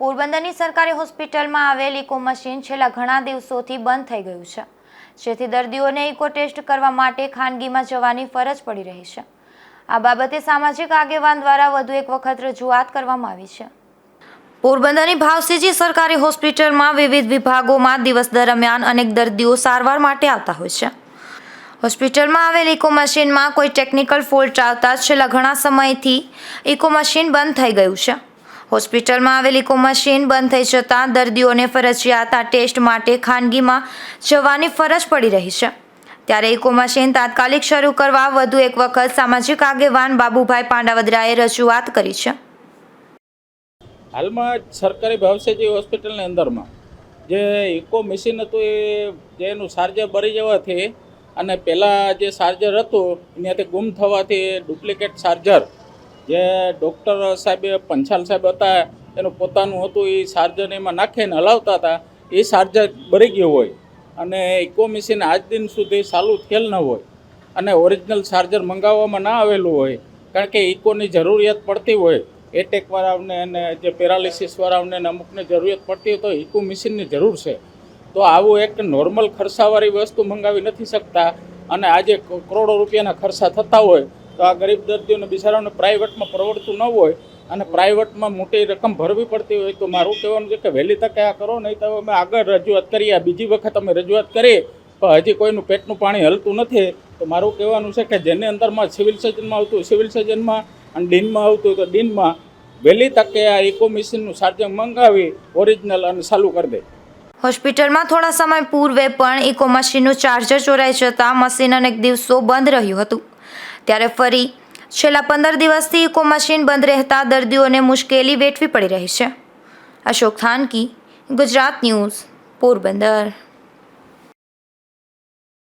પોરબંદરની સરકારી હોસ્પિટલમાં આવેલ ઇકો મશીન છેલ્લા ઘણા દિવસોથી બંધ થઈ ગયું છે. જેથી દર્દીઓને ઇકો ટેસ્ટ કરવા માટે ખાનગીમાં જવાની ફરજ પડી રહી છે. આ બાબતે સામાજિક આગેવાન દ્વારા વધુ એક વખત રજૂઆત કરવામાં આવી છે. પોરબંદરની ભાવસીજી સરકારી હોસ્પિટલમાં વિવિધ વિભાગોમાં દિવસ દરમિયાન અનેક દર્દીઓ સારવાર માટે આવતા હોય છે. હોસ્પિટલમાં આવેલ ઇકો મશીનમાં કોઈ ટેકનિકલ ફોલ્ટ આવતા છેલ્લા ઘણા સમયથી ઇકો મશીન બંધ થઈ ગયું છે. હોસ્પિટલમાં આવેલી ઇકો મશીન બંધ થઈ જતાં દર્દીઓને ફરજિયાત આ ટેસ્ટ માટે ખાનગીમાં જવાની ફરજ પડી રહી છે. ત્યારે ઇકો મશીન તાત્કાલિક શરૂ કરવા વધુ એક વખત સામાજિક આગેવાન બાબુભાઈ પાંડાવદરાએ રજૂઆત કરી છે. હાલમાં સરકારી ભાવસેજી હોસ્પિટલની અંદરમાં જે ઇકો મશીન હતું એ જે એનું ચાર્જર બળી જવાથી અને પહેલાં જે ચાર્જર હતું એનાથી ગુમ થવાથી ડુપ્લિકેટ ચાર્જર જે ડૉક્ટર સાહેબે, પંચાલ સાહેબ હતા, એનું પોતાનું હતું, એ ચાર્જર એમાં નાખીને હલાવતા હતા, એ ચાર્જર બળી ગયું હોય. અને ઇકો મશીન આજ દિન સુધી ચાલુ થયેલ ન હોય. અને ઓરિજિનલ ચાર્જર મંગાવવામાં ના આવેલું હોય, કારણ કે ઇકોની જરૂરિયાત પડતી હોય. એટેકવાળાઓને અને જે પેરાલિસિસવાળાઓને અમુકને જરૂરિયાત પડતી હોય તો ઇકો મશીનની જરૂર છે. તો આવું એક નોર્મલ ખર્ચાવાળી વસ્તુ મંગાવી નથી શકતા. અને આજે કરોડો રૂપિયાના ખર્ચા થતા હોય તો આ ગરીબ દર્દીઓને બિચારાઓને પ્રાઇવેટમાં પરવડતું ન હોય અને પ્રાઇવેટમાં મોટી રકમ ભરવી પડતી હોય તો મારું કહેવાનું છે કે વહેલી તકે આ કરો, નહીં તો અમે આગળ રજૂઆત કરીએ બીજી વખત અમે રજૂઆત કરીએ, પણ હજી કોઈનું પેટનું પાણી હલતું નથી. તો મારું કહેવાનું છે કે જેની અંદરમાં સિવિલ સર્જનમાં આવતું સિવિલ સર્જનમાં અને ડીનમાં આવતું તો ડીનમાં વહેલી તકે આ ઇકો મશીનનું ચાર્જર મંગાવી, ઓરિજિનલ અને ચાલુ કરી દે. હોસ્પિટલમાં થોડા સમય પૂર્વે પણ ઇકો મશીનનું ચાર્જર ચોરાઈ જતાં મશીન અનેક દિવસો બંધ રહ્યું હતું. ત્યારે ફરી છેલ્લા પંદર દિવસથી ઇકો મશીન બંધ રહેતા દર્દીઓને મુશ્કેલી વેઠવી પડી રહી છે. અશોક થાનકી, ગુજરાત ન્યૂઝ, પોરબંદર.